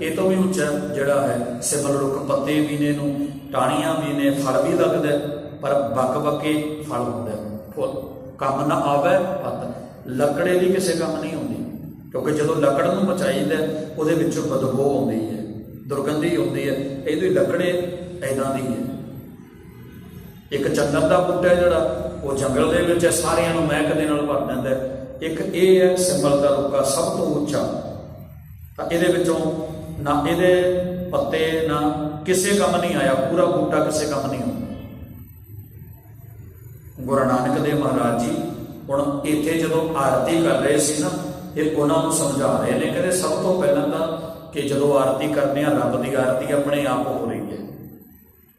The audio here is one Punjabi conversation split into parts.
ਇਹ ਤੋਂ ਵੀ ਉੱਚਾ ਜਿਹੜਾ ਹੈ, ਸਿਮਲ ਰੁੱਖ ਪੱਤੇ ਵੀ ਨੇ ਨੂੰ ਟਾਹਣੀਆਂ ਵੀ ਨੇ, ਫਲ ਵੀ ਲੱਗਦਾ ਪਰ ਬੱਕ ਬੱਕੇ ਫਲ ਹੁੰਦਾ ਫੁੱਲ ਕੰਮ ਨਾ ਆਵੇ, ਪੱਤ। ਲੱਕੜੇ ਦੀ ਕਿਸੇ ਕੰਮ ਨਹੀਂ ਹੁੰਦੀ, ਕਿਉਂਕਿ ਜਦੋਂ ਲੱਕੜ ਨੂੰ ਮਚਾਈਦਾ ਉਹਦੇ ਵਿੱਚੋਂ ਬਦਬੂ ਆਉਂਦੀ ਹੈ, ਦੁਰਗੰਧੀ ਆਉਂਦੀ ਹੈ ਇਹਦੀ ਲੱਕੜੇ ਐਦਾਂ ਦੀ ਹੈ। ਇੱਕ ਚੰਦਨ ਦਾ ਬੂਟਾ ਜਿਹੜਾ, ਉਹ ਜੰਗਲ ਦੇ ਵਿੱਚ ਸਾਰਿਆਂ ਨੂੰ ਮਹਿਕ ਦੇ ਨਾਲ ਭਰ ਦਿੰਦਾ ਇੱਕ ਇਹ ਹੈ ਸਿੰਬਲ ਦਾ ਰੁੱਖਾ ਸਭ ਤੋਂ ਉੱਚਾ। ਤਾਂ ਇਹਦੇ ਵਿੱਚੋਂ ਨਾ ਇਹਦੇ ਪੱਤੇ, ਨਾ ਕਿਸੇ ਕੰਮ ਨਹੀਂ ਆਇਆ, ਪੂਰਾ ਬੂਟਾ ਕਿਸੇ ਕੰਮ ਨਹੀਂ ਆਉਂਦਾ ਗੁਰੂ ਨਾਨਕ ਦੇਵ ਮਹਾਰਾਜ ਜੀ ਹੁਣ ਇੱਥੇ ਜਦੋਂ ਆਰਤੀ ਕਰ ਰਹੇ ਸੀ ਨਾ, ਇਹ ਉਹਨਾਂ ਨੂੰ ਸਮਝਾ ਰਹੇ ਨੇ, ਕਹਿੰਦੇ ਸਭ ਤੋਂ ਪਹਿਲਾਂ ਤਾਂ ਕਿ ਜਦੋਂ ਆਰਤੀ ਕਰਦੇ ਆ, ਰੱਬ ਦੀ ਆਰਤੀ ਆਪਣੇ ਆਪ ਹੋ ਰਹੀ ਹੈ।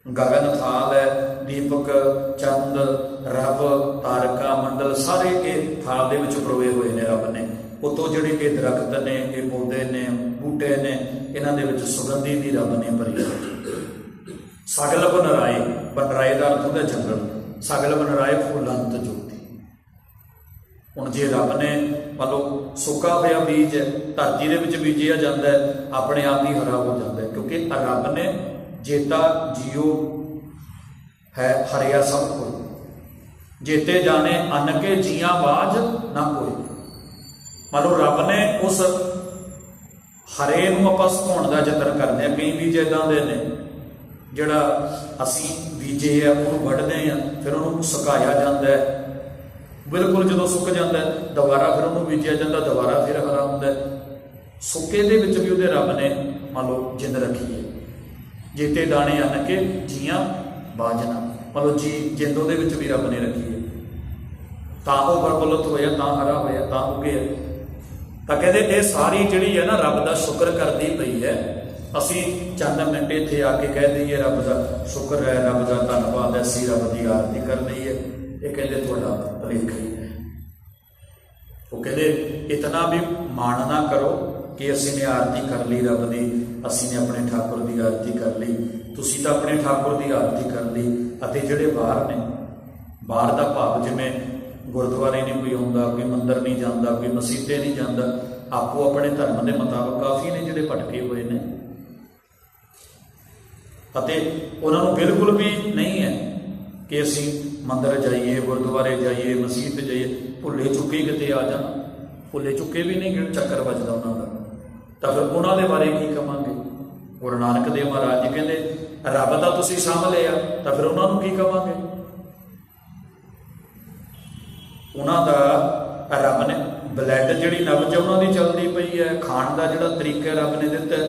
ਗਗਨ ਥਾਲ ਹੈ, ਦੀਪਕ, ਚੰਦ, ਰੱਬ, ਤਾਰਕਾ, ਮੰਡਲ ਸਾਰੇ ਇਹ ਥਾਲ ਦੇ ਵਿੱਚ ਪਰੋਏ ਹੋਏ ਨੇ। ਉਤੋਂ ਜਿਹੜੇ ਇਹ ਦਰਖਤ ਨੇ, ਇਹ ਪੌਦੇ ਨੇ, ਬੂਟੇ ਨੇ, ਇਹਨਾਂ ਦੇ ਵਿੱਚ ਸੁਗੰਧੀ ਵੀ ਰੱਬ ਨੇ ਭਰੀ ਸਗਲ ਬਨਰਾਏ ਬਨਰਾਏ ਦਾ ਅਰਥ ਹੁੰਦਾ ਜੰਗਲ। ਸਗਲ ਬਨਰਾਏ ਫੁੱਲੰਤ ਜੋਤੀ। ਹੁਣ ਜੇ ਰੱਬ ਨੇ ਮੰਨ ਲਓ ਸੁੱਕਾ ਹੋਇਆ ਬੀਜ ਧਰਤੀ ਦੇ ਵਿੱਚ ਬੀਜਿਆ ਜਾਂਦਾ ਹੈ, ਆਪਣੇ ਆਪ ਹੀ ਹਰਾ ਹੋ ਜਾਂਦਾ ਹੈ, ਕਿਉਂਕਿ ਰੱਬ ਨੇ ਜੇਤਾ ਜੀਓ ਹੈ, ਹਰਿਆ ਸਭ ਕੋਈ ਜੇਤੇ ਜਾਣੇ, ਅੰਨ ਕੇ ਜੀਆਂ ਬਾਜ ਨਾ ਕੋਈ। ਮੰਨ ਲਓ ਰੱਬ ਨੇ ਉਸ ਹਰੇ ਨੂੰ ਆਪਾਂ ਸੁਕਾਉਣ ਦਾ ਯਤਨ ਕਰਦੇ ਆ ਕਈ ਬੀਜ ਇਦਾਂ ਦੇ ਨੇ, ਜਿਹੜਾ ਅਸੀਂ ਬੀਜੇ ਆ, ਉਹਨੂੰ ਵੱਢਦੇ ਆ ਫਿਰ ਉਹਨੂੰ ਸੁਕਾਇਆ ਜਾਂਦਾ ਹੈ। ਬਿਲਕੁਲ ਜਦੋਂ ਸੁੱਕ ਜਾਂਦਾ ਦੁਬਾਰਾ ਫਿਰ ਉਹਨੂੰ ਬੀਜਿਆ ਜਾਂਦਾ, ਦੁਬਾਰਾ ਫਿਰ ਹਰਾ ਹੁੰਦਾ ਸੁੱਕੇ ਦੇ ਵਿੱਚ ਵੀ ਉਹਦੇ ਰੱਬ ਨੇ ਮੰਨ ਲਓ ਜਿੰਦ ਰੱਖੀ ਹੈ। ਜੀਤੇ ਦਾਣੇ ਅੰਨ ਕੇ ਜੀਆਂ ਬਾਜਣਾ ਮੰਨ ਲਓ ਜੀ, ਜਿੰਦ ਉਹਦੇ ਵਿੱਚ ਵੀ ਰੱਬ ਨੇ ਰੱਖੀ ਹੈ। ਤਾਂ ਉਹ ਪ੍ਰਫੁੱਲਤ ਹੋਇਆ, ਤਾਂ ਹਰਾ ਹੋਇਆ, ਤਾਂ ਉੱਗਿਆ ਤਾਂ ਕਹਿੰਦੇ ਇਹ ਸਾਰੀ ਜਿਹੜੀ ਹੈ ਨਾ ਰੱਬ ਦਾ ਸ਼ੁਕਰ ਕਰਦੀ ਪਈ ਹੈ। ਅਸੀਂ ਚੰਦ ਮਿੰਟ ਇੱਥੇ ਆ ਕੇ ਕਹਿ ਦਈਏ, ਰੱਬ ਦਾ ਸ਼ੁਕਰ ਹੈ, ਰੱਬ ਦਾ ਧੰਨਵਾਦ ਹੈ, ਅਸੀਂ ਰੱਬ ਦੀ ਆਰਤੀ ਕਰ ਲਈਏ ਇਹ ਕਹਿੰਦੇ ਤੁਹਾਡਾ ਭਲੇਖਾ ਹੀ ਹੈ। ਉਹ ਕਹਿੰਦੇ, ਇਤਨਾ ਵੀ ਮਾਣ ਨਾ ਕਰੋ ਕਿ ਅਸੀਂ ਨੇ ਆਰਤੀ ਕਰ ਲਈ ਰੱਬ ਦੀ, ਅਸੀਂ ਨੇ ਆਪਣੇ ਠਾਕੁਰ ਦੀ ਆਰਤੀ ਕਰ ਲਈ। ਤੁਸੀਂ ਤਾਂ ਆਪਣੇ ਠਾਕੁਰ ਦੀ ਆਰਤੀ ਕਰ ਲਈ ਅਤੇ ਜਿਹੜੇ ਬਾਹਰ ਨੇ, ਬਾਹਰ ਦਾ ਭਾਵ ਜਿਵੇਂ ਗੁਰਦੁਆਰੇ ਨਹੀਂ ਕੋਈ ਆਉਂਦਾ, ਕੋਈ ਮੰਦਰ ਨਹੀਂ ਜਾਂਦਾ, ਕੋਈ ਮਸੀਤੇ ਨਹੀਂ ਜਾਂਦਾ, ਆਪੋ ਆਪਣੇ ਧਰਮ ਦੇ ਮੁਤਾਬਕ ਕਾਫੀ ਨੇ ਜਿਹੜੇ ਭਟਕੇ ਹੋਏ ਨੇ। ਅਤੇ ਉਹਨਾਂ ਨੂੰ ਬਿਲਕੁਲ ਵੀ ਨਹੀਂ ਹੈ ਕਿ ਅਸੀਂ ਮੰਦਰ ਜਾਈਏ, ਗੁਰਦੁਆਰੇ ਜਾਈਏ, ਮਸਜਿਦ ਜਾਈਏ, ਭੁੱਲੇ ਚੁੱਕੇ ਕਿਤੇ ਆ ਜਾਣ। ਭੁੱਲੇ ਚੁੱਕੇ ਵੀ ਨਹੀਂ ਗਿਣ ਚੱਕਰ ਵੱਜਦਾ ਉਹਨਾਂ ਦਾ। ਤਾਂ ਫਿਰ ਉਹਨਾਂ ਦੇ ਬਾਰੇ ਕੀ ਕਵਾਂਗੇ? ਗੁਰੂ ਨਾਨਕ ਦੇਵ ਮਹਾਰਾਜ ਜੀ ਕਹਿੰਦੇ, ਰੱਬ ਦਾ ਤੁਸੀਂ ਸਾਂਭ ਲਿਆ। ਤਾਂ ਫਿਰ ਉਹਨਾਂ ਨੂੰ ਕੀ ਕਵਾਂਗੇ? ਉਹਨਾਂ ਦਾ ਰੱਬ ਨੇ ਬਲੱਡ ਜਿਹੜੀ ਨਬਜ ਉਹਨਾਂ ਦੀ ਚੱਲਦੀ ਪਈ ਹੈ, ਖਾਣ ਦਾ ਜਿਹੜਾ ਤਰੀਕਾ ਰੱਬ ਨੇ ਦਿੱਤਾ